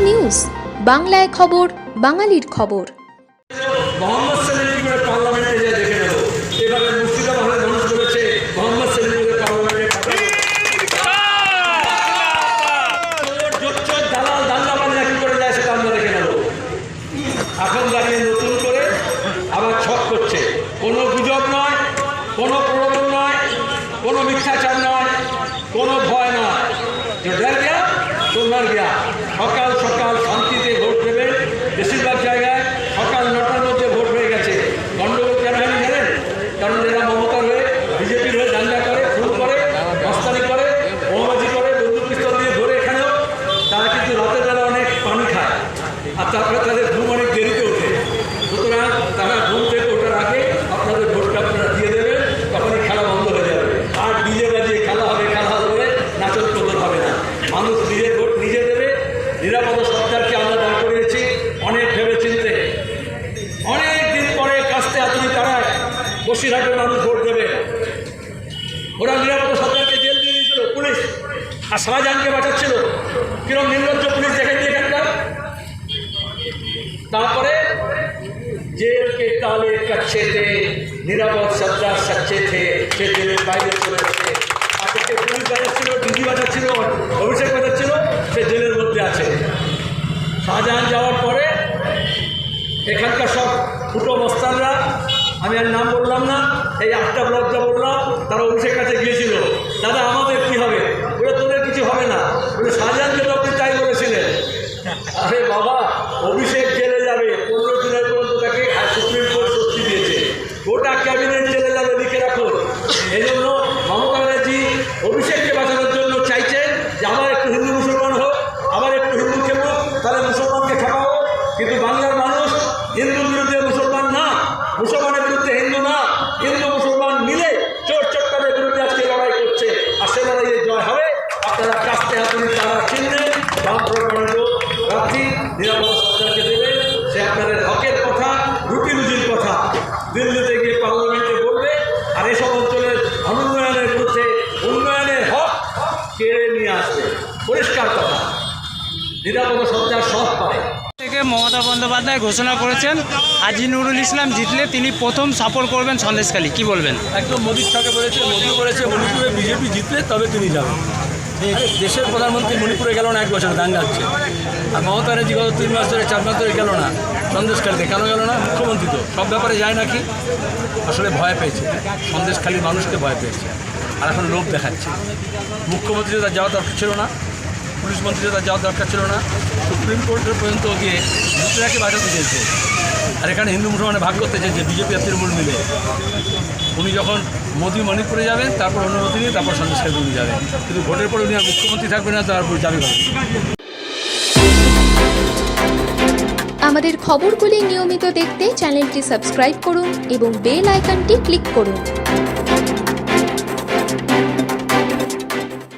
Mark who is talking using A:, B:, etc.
A: News, বাংলায় খবর, বাঙালির খবর।
B: নতুন করে আবার করছে। কোনো গুজব নয় নয় নয়, কোনো ভয় নয় যে ডর গিয়া তোমার গিয়া সকাল সকাল শান্তিতে ভোট দেবে বেশিরভাগ জায়গায় সকাল নটার মধ্যে ভোট হয়ে গেছে গণ্ডগোল কেন হয়নি জানেন কারণ এরা মমতার হয়ে বিজেপির হয়ে দাঙ্গা করে খুন করে মস্তানি করে বোমাবাজি করে বন্দুক পিস্তল দিয়ে ধরে এখানেও তারা কিন্তু রাতের বেলা অনেক পানি খায় আর তারপরে তাদের ঘুম অনেক দেরিতে ওঠে। সুতরাং তারা ঘুম থেকে ওঠার আগে আপনাদের ভোটটা আপনারা দিয়ে দেবেন, তখনই খেলা বন্ধ হয়ে যাবে। আর ডিজে বাজিয়ে খেলা হবে খেলা হবে নাচন প্রদান হবে না। মানুষ নিজের ভোট নিজে দেবে। নিরাপদ সরকারকে আমরা দাঁড় করিয়েছি। অনেক ভেবে চিনতে অনেক দিন পরে কাস্তে হাতুড়ি তারায় বসিরহাটের মানুষ ভোট দেবে। ওরা নিরাপদ সরকারকে জেল দিয়ে দিয়েছিল, পুলিশ। আর শাহজাহানকে বাঁচাচ্ছিল। কিরম নির্লজ্জ পুলিশ দেখেন এখানকার তারপরে জেলকে তালে কাছে নিরাপদ সজ্জা সাচ্ছে সে জেলের বাইরে চলে এসেছে আজকে পুলিশ বাজাচ্ছিল ডিজি বাজাচ্ছিল অভিষেক বাজাচ্ছিল সে জেলের মধ্যে আছে। শাহজাহান যাওয়ার পরে এখানকার সব ফুটো মস্তানরা, আমি আর নাম বললাম না, এই আটটা ব্লকটা বললাম, তারা অভিষেক কাছে গিয়েছিল। বাবা, অভিষেক জেলে যাবে। পনেরো দিনের পর্যন্ত তাকে সুপ্রিম কোর্ট শক্তি দিয়েছে। গোটা ক্যাবিনেট জেলে যাবে, লিখে রাখুন। এই জন্য মমতা ব্যানার্জি অভিষেককে বাঁচানোর জন্য চাইছেন যে আবার একটু হিন্দু মুসলমান হোক, আবার একটু হিন্দু খেপুক তাহলে মুসলমানকে খেপাবো কিন্তু বাংলার মানুষ হিন্দুর বিরুদ্ধে মুসলমান না, মুসলমানের বিরুদ্ধে হিন্দু না। হিন্দু মুসলমান মিলে চোর চট্টারের বিরুদ্ধে আজকে লড়াই করছে। আর সে লড়াইয়ে জয় হবে। আপনারা কাস্তে হাতুড়ি তারা চিনলেন বাম প্রার্থী নিরাপদ সরকারকে দেবেন সে আপনাদের হকের কথা রুটি রুজির কথা দিল্লিতে গিয়ে পার্লামেন্টে বলবে আর এসব অঞ্চলের অনুন্নয়নের বিরুদ্ধে উন্নয়নের হক কেড়ে নিয়ে আসবে পরিষ্কার কথা নিরাপদ সরকার সব পায়
C: থেকে মমতা বন্দ্যোপাধ্যায় ঘোষণা করেছেন হাজি নুরুল ইসলাম জিতলে তিনি প্রথম সাপোর্ট করবেন সন্দেশখালী কি বলবেন
D: একদম মোদির ছকে বলেছে মোদি বলেছে মণিপুরে বিজেপি জিতলে তবে তিনি যাবেন দেশের প্রধানমন্ত্রী মণিপুরে গেল না এক বছর দাঙ্গা হচ্ছে আর মমতা ব্যানার্জি গত তিন মাস ধরে, চার মাস ধরে গেল না। সন্দেশখালিতে কেন গেল না? মুখ্যমন্ত্রী তো। সব ব্যাপারে যায় নাকি? আসলে ভয় পেয়েছে। সন্দেশখালীর মানুষকে ভয় পেয়েছে। আর এখন লোভ দেখাচ্ছে। মুখ্যমন্ত্রী তার যাওয়া দরকার ছিল না। পুলিশ মন্ত্রী তার যাওয়ার দরকার ছিল না। সুপ্রিম কোর্টের পর্যন্ত গিয়ে মুসলিমকে বাঁচাতে চেয়েছে আর এখানে হিন্দু মুসলমানে ভাগ করতে যে বিজেপি আর তৃণমূল মিলে। উনি যখন মোদি মণিপুরে যাবেন, তারপর অনুমতি নিয়ে তারপর সন্দেশকারী উনি যাবেন। কিন্তু ভোটের পরে উনি আর মুখ্যমন্ত্রী থাকবেন না তারপর যাবে?
A: আমাদের খবরগুলি নিয়মিত দেখতে চ্যানেলটি সাবস্ক্রাইব করুন এবং বেল আইকনটি ক্লিক করুন।